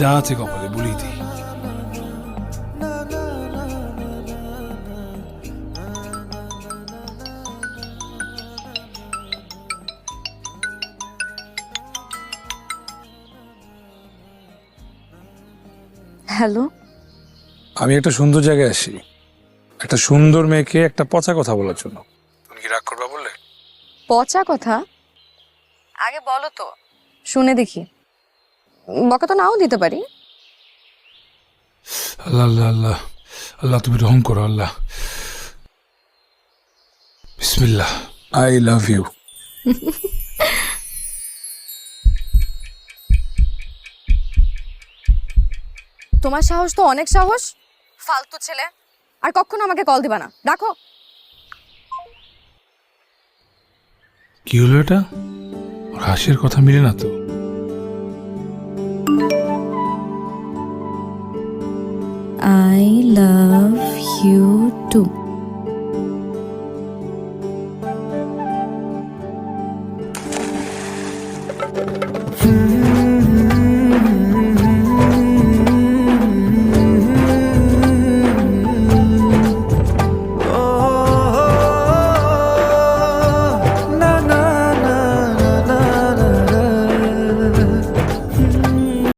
যা আছে কপালে বলেই দিই। হ্যালো? আমি একটা সুন্দর জায়গায় আসি। একটা সুন্দর মেয়েকে একটা পচা কথা বলার জন্য। তুমি কি রাগ করবা বললে? পচা কথা? আগে বলো তো শুনে দেখি। বকা তো নাও দিতে পারি। আল্লাহ আল্লাহ আল্লাহ। আল্লাহ তুমি রহম করো আল্লাহ। বিসমিল্লাহ। আই লাভ ইউ তোমার সাহস তো অনেক সাহস। ফালতু ছেলে। আর কখনো আমাকে কল দিবা না। রাখো। কি হলো এটা? ওর হাসির কথা মিলে না তো? I love you too Mm-hmm.